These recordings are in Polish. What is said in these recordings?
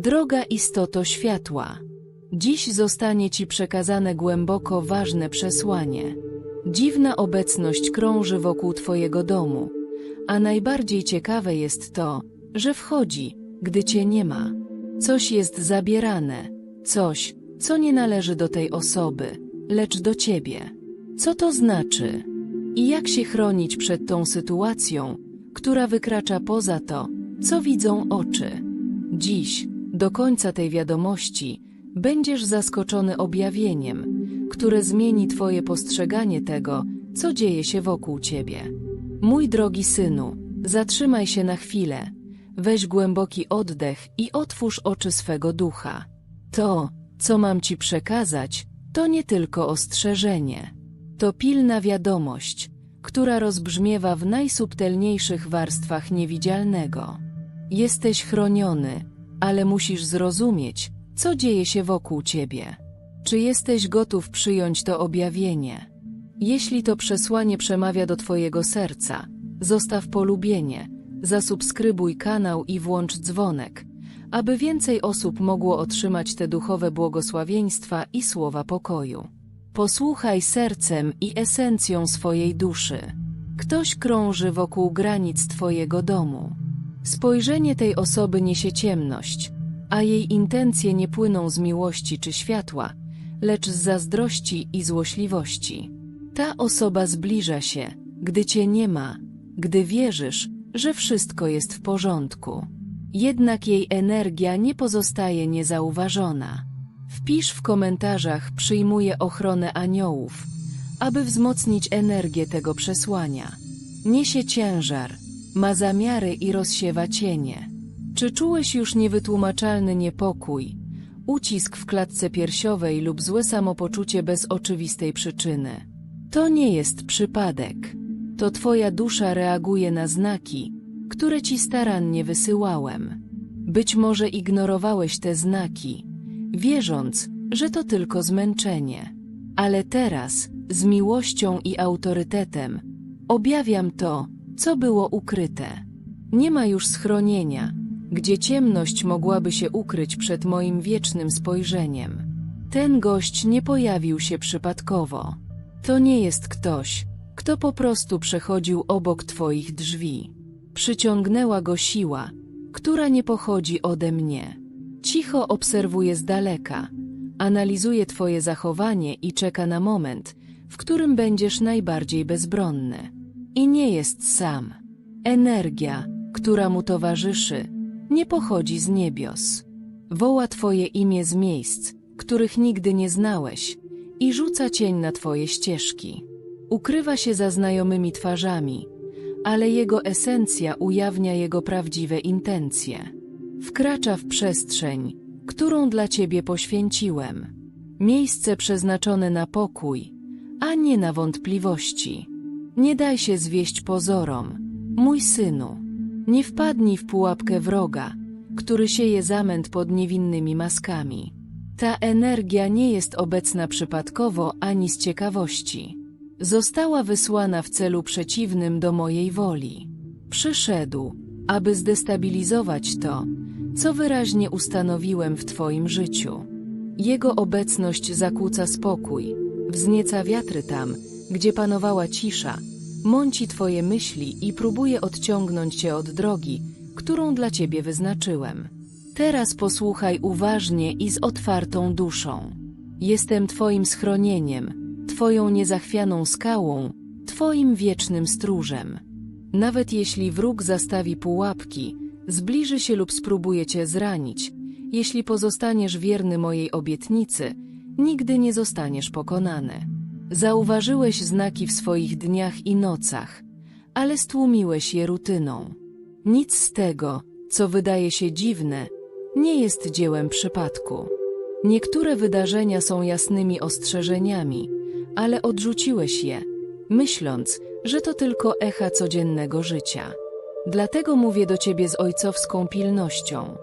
Droga istoto światła, dziś zostanie Ci przekazane głęboko ważne przesłanie. Dziwna obecność krąży wokół Twojego domu, a najbardziej ciekawe jest to, że wchodzi, gdy Cię nie ma. Coś jest zabierane, coś, co nie należy do tej osoby, lecz do Ciebie. Co to znaczy? I jak się chronić przed tą sytuacją, która wykracza poza to, co widzą oczy? Dziś, do końca tej wiadomości, będziesz zaskoczony objawieniem, które zmieni Twoje postrzeganie tego, co dzieje się wokół Ciebie. Mój drogi synu, zatrzymaj się na chwilę, weź głęboki oddech i otwórz oczy swego ducha. To, co mam Ci przekazać, to nie tylko ostrzeżenie. To pilna wiadomość, która rozbrzmiewa w najsubtelniejszych warstwach niewidzialnego. Jesteś chroniony, ale musisz zrozumieć, co dzieje się wokół ciebie. Czy jesteś gotów przyjąć to objawienie? Jeśli to przesłanie przemawia do Twojego serca, zostaw polubienie, zasubskrybuj kanał i włącz dzwonek, aby więcej osób mogło otrzymać te duchowe błogosławieństwa i słowa pokoju. Posłuchaj sercem i esencją swojej duszy. Ktoś krąży wokół granic Twojego domu. Spojrzenie tej osoby niesie ciemność, a jej intencje nie płyną z miłości czy światła, lecz z zazdrości i złośliwości. Ta osoba zbliża się, gdy Cię nie ma, gdy wierzysz, że wszystko jest w porządku. Jednak jej energia nie pozostaje niezauważona. Wpisz w komentarzach przyjmuje ochronę aniołów, aby wzmocnić energię tego przesłania. Niesie ciężar, ma zamiary i rozsiewa cienie. Czy czułeś już niewytłumaczalny niepokój, ucisk w klatce piersiowej lub złe samopoczucie bez oczywistej przyczyny? To nie jest przypadek. To Twoja dusza reaguje na znaki, które Ci starannie wysyłałem. Być może ignorowałeś te znaki, wierząc, że to tylko zmęczenie. Ale teraz, z miłością i autorytetem, objawiam to, co było ukryte. Nie ma już schronienia, gdzie ciemność mogłaby się ukryć przed moim wiecznym spojrzeniem. Ten gość nie pojawił się przypadkowo. To nie jest ktoś, kto po prostu przechodził obok Twoich drzwi. Przyciągnęła go siła, która nie pochodzi ode mnie. Cicho obserwuje z daleka, analizuje Twoje zachowanie i czeka na moment, w którym będziesz najbardziej bezbronny. I nie jest sam. Energia, która mu towarzyszy, nie pochodzi z niebios. Woła Twoje imię z miejsc, których nigdy nie znałeś i rzuca cień na Twoje ścieżki. Ukrywa się za znajomymi twarzami, ale jego esencja ujawnia jego prawdziwe intencje. Wkracza w przestrzeń, którą dla Ciebie poświęciłem. Miejsce przeznaczone na pokój, a nie na wątpliwości. Nie daj się zwieść pozorom, mój synu. Nie wpadnij w pułapkę wroga, który sieje zamęt pod niewinnymi maskami. Ta energia nie jest obecna przypadkowo ani z ciekawości. Została wysłana w celu przeciwnym do mojej woli. Przyszedł, aby zdestabilizować to, co wyraźnie ustanowiłem w Twoim życiu. Jego obecność zakłóca spokój, wznieca wiatry tam, gdzie panowała cisza, mąci Twoje myśli i próbuje odciągnąć Cię od drogi, którą dla Ciebie wyznaczyłem. Teraz posłuchaj uważnie i z otwartą duszą. Jestem Twoim schronieniem, Twoją niezachwianą skałą, Twoim wiecznym stróżem. Nawet jeśli wróg zastawi pułapki, zbliży się lub spróbuje Cię zranić, jeśli pozostaniesz wierny mojej obietnicy, nigdy nie zostaniesz pokonany. Zauważyłeś znaki w swoich dniach i nocach, ale stłumiłeś je rutyną. Nic z tego, co wydaje się dziwne, nie jest dziełem przypadku. Niektóre wydarzenia są jasnymi ostrzeżeniami, ale odrzuciłeś je, myśląc, że to tylko echa codziennego życia. Dlatego mówię do ciebie z ojcowską pilnością.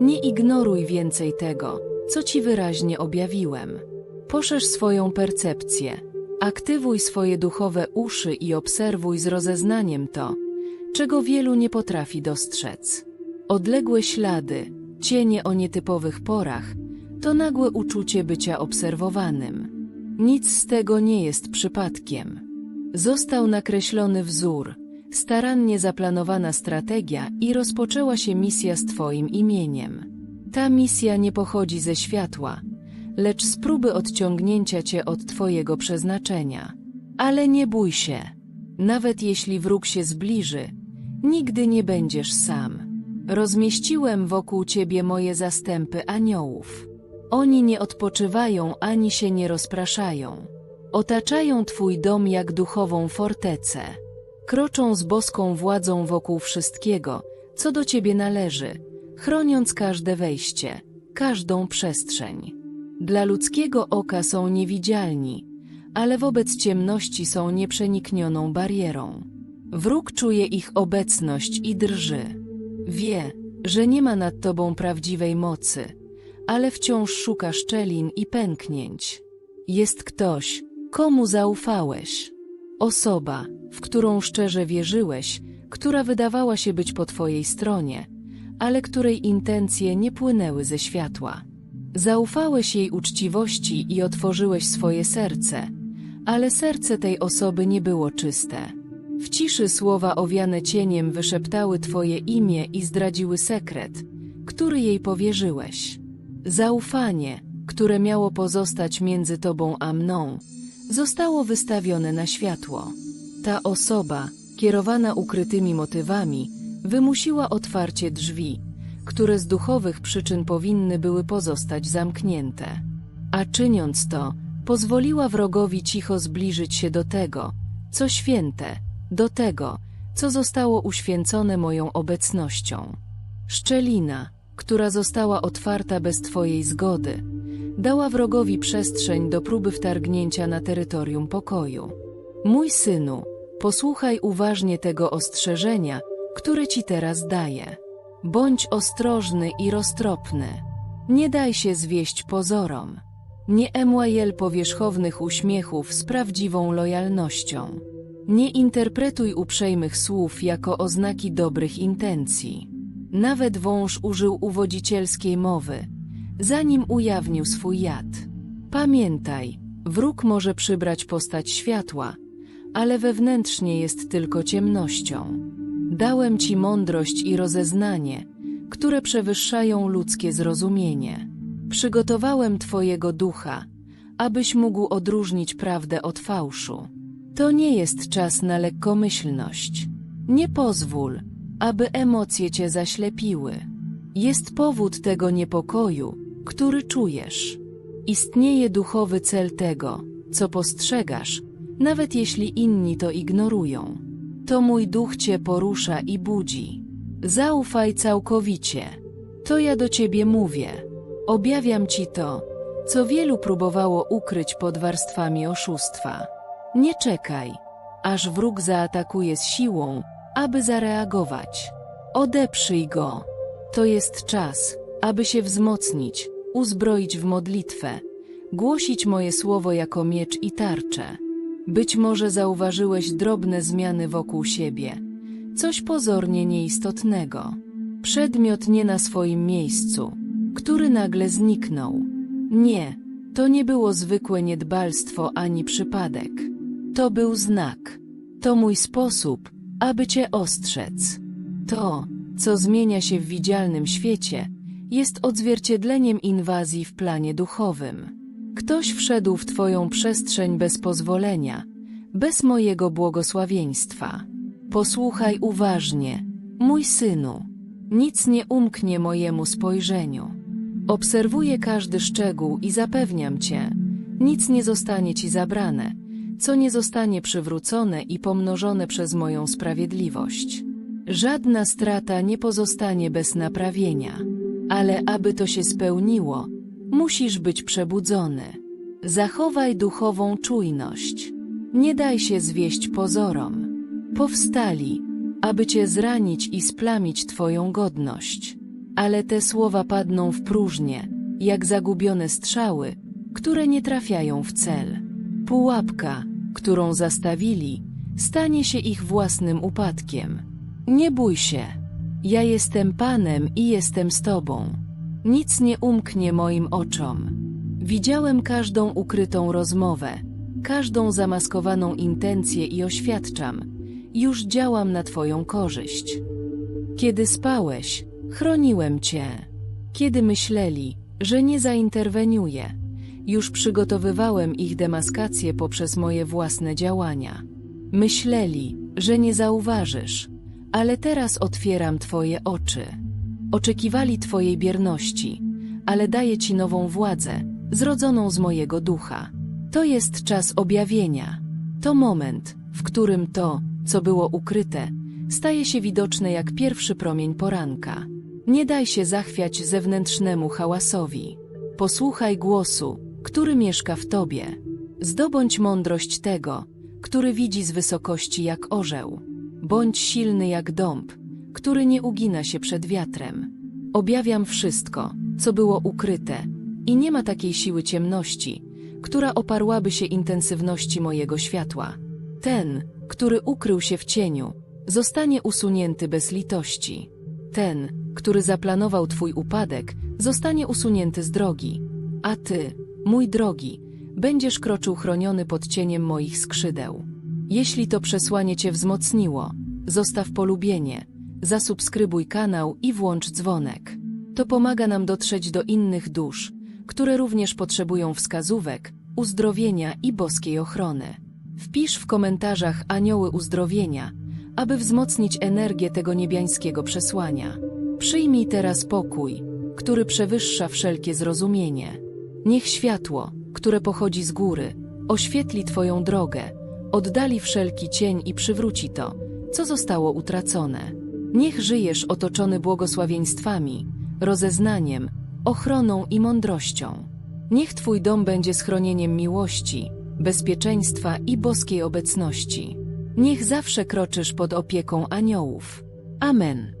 Nie ignoruj więcej tego, co ci wyraźnie objawiłem. Poszerz swoją percepcję, aktywuj swoje duchowe uszy i obserwuj z rozeznaniem to, czego wielu nie potrafi dostrzec. Odległe ślady, Cienie o nietypowych porach to nagłe uczucie bycia obserwowanym. Nic z tego nie jest przypadkiem. Został nakreślony wzór, starannie zaplanowana strategia i rozpoczęła się misja z Twoim imieniem. Ta misja nie pochodzi ze światła, lecz z próby odciągnięcia Cię od Twojego przeznaczenia. Ale nie bój się. Nawet jeśli wróg się zbliży, nigdy nie będziesz sam. Rozmieściłem wokół Ciebie moje zastępy aniołów. Oni nie odpoczywają ani się nie rozpraszają. Otaczają Twój dom jak duchową fortecę. Kroczą z boską władzą wokół wszystkiego, co do Ciebie należy, chroniąc każde wejście, każdą przestrzeń. Dla ludzkiego oka są niewidzialni, ale wobec ciemności są nieprzeniknioną barierą. Wróg czuje ich obecność i drży. Wie, że nie ma nad tobą prawdziwej mocy, ale wciąż szuka szczelin i pęknięć. Jest ktoś, komu zaufałeś. Osoba, w którą szczerze wierzyłeś, która wydawała się być po twojej stronie, ale której intencje nie płynęły ze światła. Zaufałeś jej uczciwości i otworzyłeś swoje serce, ale serce tej osoby nie było czyste. W ciszy słowa owiane cieniem wyszeptały Twoje imię i zdradziły sekret, który jej powierzyłeś. Zaufanie, które miało pozostać między Tobą a mną, zostało wystawione na światło. Ta osoba, kierowana ukrytymi motywami, wymusiła otwarcie drzwi, które z duchowych przyczyn powinny były pozostać zamknięte. A czyniąc to, pozwoliła wrogowi cicho zbliżyć się do tego, co święte, do tego, co zostało uświęcone moją obecnością. Szczelina, która została otwarta bez Twojej zgody, dała wrogowi przestrzeń do próby wtargnięcia na terytorium pokoju. Mój synu, posłuchaj uważnie tego ostrzeżenia, które Ci teraz daję. Bądź ostrożny i roztropny. Nie daj się zwieść pozorom. Nie emłajel powierzchownych uśmiechów z prawdziwą lojalnością. Nie interpretuj uprzejmych słów jako oznaki dobrych intencji. Nawet wąż użył uwodzicielskiej mowy, zanim ujawnił swój jad. Pamiętaj, wróg może przybrać postać światła, ale wewnętrznie jest tylko ciemnością. Dałem ci mądrość i rozeznanie, które przewyższają ludzkie zrozumienie. Przygotowałem twojego ducha, abyś mógł odróżnić prawdę od fałszu. To nie jest czas na lekkomyślność. Nie pozwól, aby emocje cię zaślepiły. Jest powód tego niepokoju, który czujesz. Istnieje duchowy cel tego, co postrzegasz, nawet jeśli inni to ignorują. To mój duch cię porusza i budzi. Zaufaj całkowicie. To ja do ciebie mówię. Objawiam ci to, co wielu próbowało ukryć pod warstwami oszustwa. Nie czekaj, aż wróg zaatakuje z siłą, aby zareagować. Odeprzyj go. To jest czas, aby się wzmocnić, uzbroić w modlitwę, głosić moje słowo jako miecz i tarczę. Być może zauważyłeś drobne zmiany wokół siebie, coś pozornie nieistotnego. Przedmiot nie na swoim miejscu, który nagle zniknął. Nie, to nie było zwykłe niedbalstwo ani przypadek. To był znak. To mój sposób, aby cię ostrzec. To, co zmienia się w widzialnym świecie, jest odzwierciedleniem inwazji w planie duchowym. Ktoś wszedł w Twoją przestrzeń bez pozwolenia, bez mojego błogosławieństwa. Posłuchaj uważnie, mój synu. Nic nie umknie mojemu spojrzeniu. Obserwuję każdy szczegół i zapewniam Cię, nic nie zostanie Ci zabrane, co nie zostanie przywrócone i pomnożone przez moją sprawiedliwość. Żadna strata nie pozostanie bez naprawienia. Ale aby to się spełniło, musisz być przebudzony. Zachowaj duchową czujność. Nie daj się zwieść pozorom. Powstali, aby cię zranić i splamić twoją godność. Ale te słowa padną w próżnię, jak zagubione strzały, które nie trafiają w cel. Pułapka, którą zastawili, stanie się ich własnym upadkiem. Nie bój się. Ja jestem Panem i jestem z Tobą. Nic nie umknie moim oczom. Widziałem każdą ukrytą rozmowę, każdą zamaskowaną intencję i oświadczam, już działam na Twoją korzyść. Kiedy spałeś, chroniłem Cię. Kiedy myśleli, że nie zainterweniuję, już przygotowywałem ich demaskację poprzez moje własne działania. Myśleli, że nie zauważysz, ale teraz otwieram Twoje oczy. Oczekiwali Twojej bierności, ale daję Ci nową władzę, zrodzoną z mojego ducha. To jest czas objawienia. To moment, w którym to, co było ukryte, staje się widoczne jak pierwszy promień poranka. Nie daj się zachwiać zewnętrznemu hałasowi. Posłuchaj głosu, który mieszka w tobie. Zdobądź mądrość tego, który widzi z wysokości jak orzeł. Bądź silny jak dąb, który nie ugina się przed wiatrem. Objawiam wszystko, co było ukryte, i nie ma takiej siły ciemności, która oparłaby się intensywności mojego światła. Ten, który ukrył się w cieniu, zostanie usunięty bez litości. Ten, który zaplanował Twój upadek, zostanie usunięty z drogi. A Ty, mój drogi, będziesz kroczył chroniony pod cieniem moich skrzydeł. Jeśli to przesłanie Cię wzmocniło, zostaw polubienie, zasubskrybuj kanał i włącz dzwonek. To pomaga nam dotrzeć do innych dusz, które również potrzebują wskazówek, uzdrowienia i boskiej ochrony. Wpisz w komentarzach anioły uzdrowienia, aby wzmocnić energię tego niebiańskiego przesłania. Przyjmij teraz pokój, który przewyższa wszelkie zrozumienie. Niech światło, które pochodzi z góry, oświetli Twoją drogę, oddali wszelki cień i przywróci to, co zostało utracone. Niech żyjesz otoczony błogosławieństwami, rozeznaniem, ochroną i mądrością. Niech Twój dom będzie schronieniem miłości, bezpieczeństwa i boskiej obecności. Niech zawsze kroczysz pod opieką aniołów. Amen.